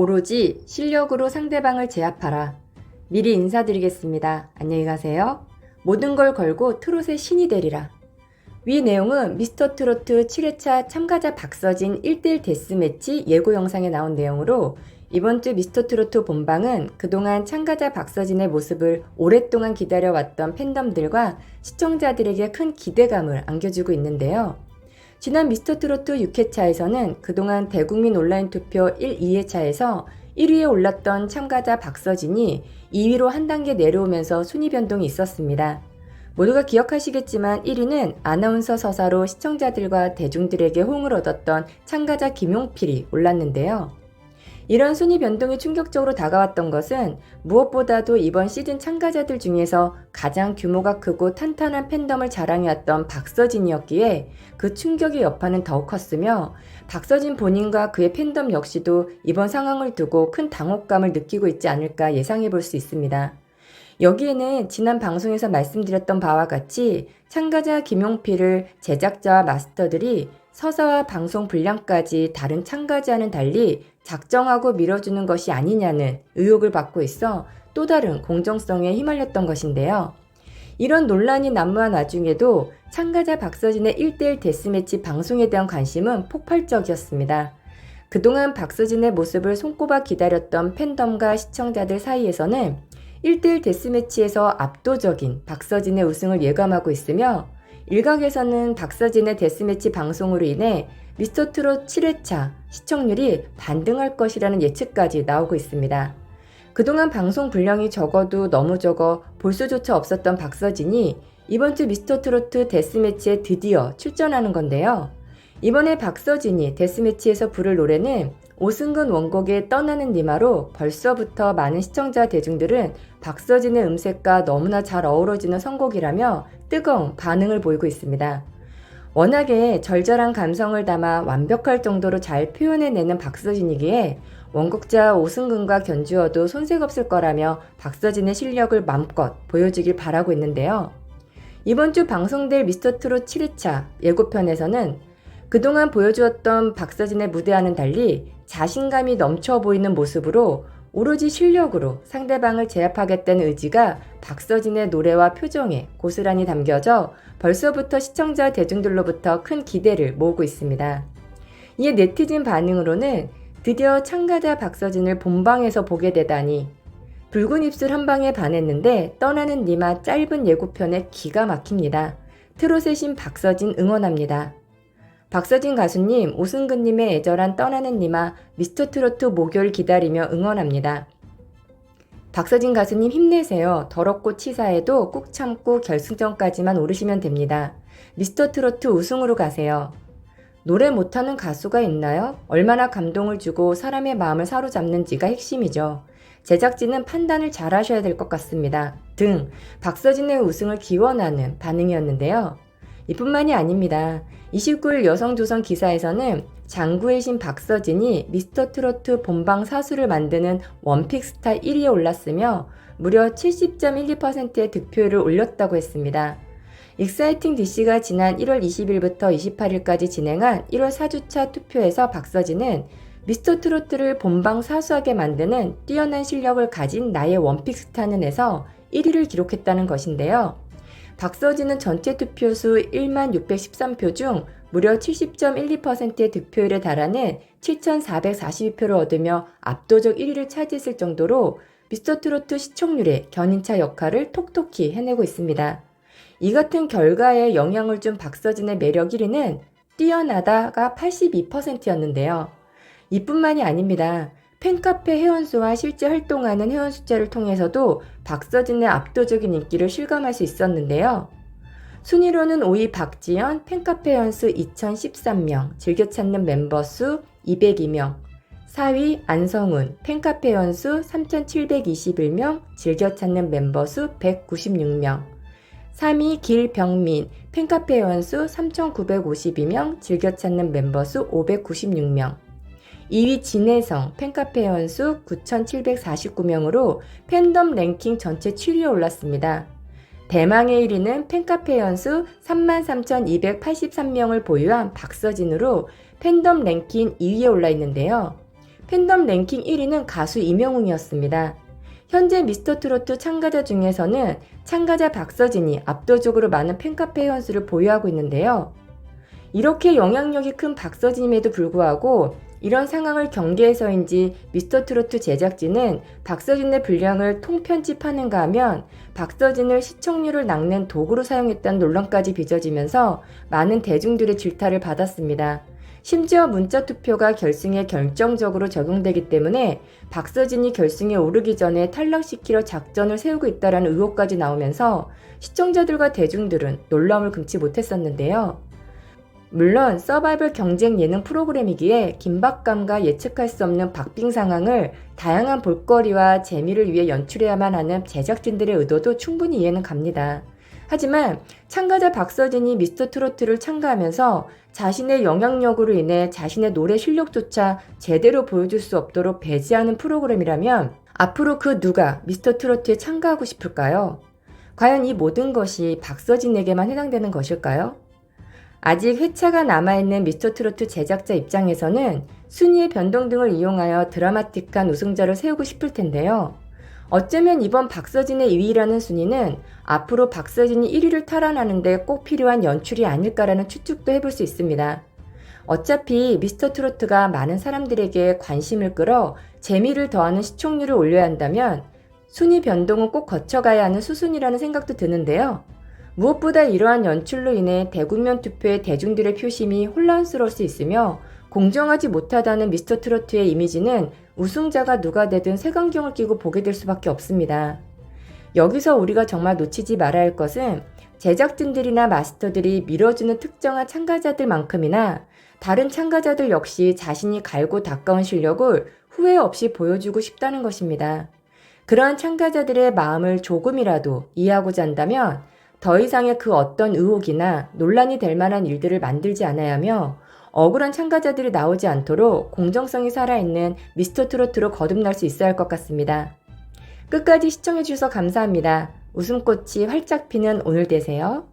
오로지 실력으로 상대방을 제압하라. 미리 인사드리겠습니다. 안녕히 가세요. 모든 걸 걸고 트롯의 신이 되리라. 위 내용은 미스터 트로트 7회차 참가자 박서진 1대1 데스매치 예고 영상에 나온 내용으로 이번 주 미스터 트로트 본방은 그동안 참가자 박서진의 모습을 오랫동안 기다려왔던 팬덤들과 시청자들에게 큰 기대감을 안겨주고 있는데요. 지난 미스터 트로트 6회차에서는 그동안 대국민 온라인 투표 1, 2회차에서 1위에 올랐던 참가자 박서진이 2위로 한 단계 내려오면서 순위 변동이 있었습니다. 모두가 기억하시겠지만 1위는 아나운서 서사로 시청자들과 대중들에게 호응을 얻었던 참가자 김용필이 올랐는데요. 이런 순위 변동이 충격적으로 다가왔던 것은 무엇보다도 이번 시즌 참가자들 중에서 가장 규모가 크고 탄탄한 팬덤을 자랑해왔던 박서진이었기에 그 충격의 여파는 더욱 컸으며 박서진 본인과 그의 팬덤 역시도 이번 상황을 두고 큰 당혹감을 느끼고 있지 않을까 예상해 볼 수 있습니다. 여기에는 지난 방송에서 말씀드렸던 바와 같이 참가자 김용필을 제작자와 마스터들이 서사와 방송 분량까지 다른 참가자와는 달리 작정하고 밀어주는 것이 아니냐는 의혹을 받고 있어 또 다른 공정성에 휘말렸던 것인데요. 이런 논란이 난무한 와중에도 참가자 박서진의 1대1 데스매치 방송에 대한 관심은 폭발적이었습니다. 그동안 박서진의 모습을 손꼽아 기다렸던 팬덤과 시청자들 사이에서는 1대1 데스매치에서 압도적인 박서진의 우승을 예감하고 있으며 일각에서는 박서진의 데스매치 방송으로 인해 미스터 트롯 7회차 시청률이 반등할 것이라는 예측까지 나오고 있습니다. 그동안 방송 분량이 적어도 너무 적어 볼 수조차 없었던 박서진이 이번 주 미스터 트로트 데스매치에 드디어 출전하는 건데요. 이번에 박서진이 데스매치에서 부를 노래는 오승근 원곡의 떠나는 니마로 벌써부터 많은 시청자 대중들은 박서진의 음색과 너무나 잘 어우러지는 선곡이라며 뜨거운 반응을 보이고 있습니다. 워낙에 절절한 감성을 담아 완벽할 정도로 잘 표현해내는 박서진이기에 원곡자 오승근과 견주어도 손색 없을 거라며 박서진의 실력을 맘껏 보여주길 바라고 있는데요. 이번 주 방송될 미스터트롯 7회차 예고편에서는 그동안 보여주었던 박서진의 무대와는 달리 자신감이 넘쳐 보이는 모습으로 오로지 실력으로 상대방을 제압하겠다는 의지가 박서진의 노래와 표정에 고스란히 담겨져 벌써부터 시청자 대중들로부터 큰 기대를 모으고 있습니다. 이에 네티즌 반응으로는 드디어 참가자 박서진을 본방에서 보게 되다니 붉은 입술 한 방에 반했는데 떠나는 니마 짧은 예고편에 기가 막힙니다. 트롯의 신 박서진 응원합니다. 박서진 가수님, 오승근님의 애절한 떠나는 니마 미스터 트로트 목요일 기다리며 응원합니다. 박서진 가수님 힘내세요. 더럽고 치사해도 꾹 참고 결승전까지만 오르시면 됩니다. 미스터 트로트 우승으로 가세요. 노래 못하는 가수가 있나요? 얼마나 감동을 주고 사람의 마음을 사로잡는지가 핵심이죠. 제작진은 판단을 잘 하셔야 될 것 같습니다. 등 박서진의 우승을 기원하는 반응이었는데요. 이뿐만이 아닙니다. 29일 여성조선 기사에서는 장구의 신 박서진이 미스터 트로트 본방 사수를 만드는 원픽 스타 1위에 올랐으며 무려 70.12%의 득표율을 올렸다고 했습니다. 익사이팅 DC가 지난 1월 20일부터 28일까지 진행한 1월 4주차 투표에서 박서진은 미스터 트로트를 본방 사수하게 만드는 뛰어난 실력을 가진 나의 원픽 스타는 에서 1위를 기록했다는 것인데요. 박서진은 전체 투표수 1만 613표 중 무려 70.12%의 득표율에 달하는 7,442표를 얻으며 압도적 1위를 차지했을 정도로 미스터 트로트 시청률의 견인차 역할을 톡톡히 해내고 있습니다. 이 같은 결과에 영향을 준 박서진의 매력 1위는 뛰어나다가 82%였는데요. 이뿐만이 아닙니다. 팬카페 회원수와 실제 활동하는 회원 숫자를 통해서도 박서진의 압도적인 인기를 실감할 수 있었는데요. 순위로는 5위 박지연 팬카페 회원수 2013명, 즐겨 찾는 멤버 수 202명, 4위 안성훈 팬카페 회원수 3721명, 즐겨 찾는 멤버 수 196명, 3위 길병민 팬카페 회원수 3952명, 즐겨 찾는 멤버 수 596명, 2위 진혜성 팬카페 회원수 9,749명으로 팬덤 랭킹 전체 7위에 올랐습니다. 대망의 1위는 팬카페 회원수 33,283명을 보유한 박서진으로 팬덤 랭킹 2위에 올라 있는데요. 팬덤 랭킹 1위는 가수 이명웅이었습니다. 현재 미스터 트로트 참가자 중에서는 참가자 박서진이 압도적으로 많은 팬카페 회원수를 보유하고 있는데요. 이렇게 영향력이 큰 박서진임에도 불구하고 이런 상황을 경계해서인지 미스터 트로트 제작진은 박서진의 분량을 통편집하는가 하면 박서진을 시청률을 낚는 도구로 사용했다는 논란까지 빚어지면서 많은 대중들의 질타를 받았습니다. 심지어 문자 투표가 결승에 결정적으로 적용되기 때문에 박서진이 결승에 오르기 전에 탈락시키려 작전을 세우고 있다는 의혹까지 나오면서 시청자들과 대중들은 놀라움을 금치 못했었는데요. 물론 서바이벌 경쟁 예능 프로그램이기에 긴박감과 예측할 수 없는 박빙 상황을 다양한 볼거리와 재미를 위해 연출해야만 하는 제작진들의 의도도 충분히 이해는 갑니다. 하지만 참가자 박서진이 미스터 트로트를 참가하면서 자신의 영향력으로 인해 자신의 노래 실력조차 제대로 보여줄 수 없도록 배제하는 프로그램이라면 앞으로 그 누가 미스터 트로트에 참가하고 싶을까요? 과연 이 모든 것이 박서진에게만 해당되는 것일까요? 아직 회차가 남아있는 미스터 트로트 제작자 입장에서는 순위의 변동 등을 이용하여 드라마틱한 우승자를 세우고 싶을 텐데요. 어쩌면 이번 박서진의 2위라는 순위는 앞으로 박서진이 1위를 탈환하는데 꼭 필요한 연출이 아닐까라는 추측도 해볼 수 있습니다. 어차피 미스터 트로트가 많은 사람들에게 관심을 끌어 재미를 더하는 시청률을 올려야 한다면 순위 변동은 꼭 거쳐가야 하는 수순이라는 생각도 드는데요. 무엇보다 이러한 연출로 인해 대국면 투표의 대중들의 표심이 혼란스러울 수 있으며 공정하지 못하다는 미스터 트로트의 이미지는 우승자가 누가 되든 색안경을 끼고 보게 될 수밖에 없습니다. 여기서 우리가 정말 놓치지 말아야 할 것은 제작진들이나 마스터들이 밀어주는 특정한 참가자들만큼이나 다른 참가자들 역시 자신이 갈고 닦아온 실력을 후회 없이 보여주고 싶다는 것입니다. 그러한 참가자들의 마음을 조금이라도 이해하고자 한다면 더 이상의 그 어떤 의혹이나 논란이 될 만한 일들을 만들지 않아야 하며 억울한 참가자들이 나오지 않도록 공정성이 살아있는 미스터 트로트로 거듭날 수 있어야 할 것 같습니다. 끝까지 시청해주셔서 감사합니다. 웃음꽃이 활짝 피는 오늘 되세요.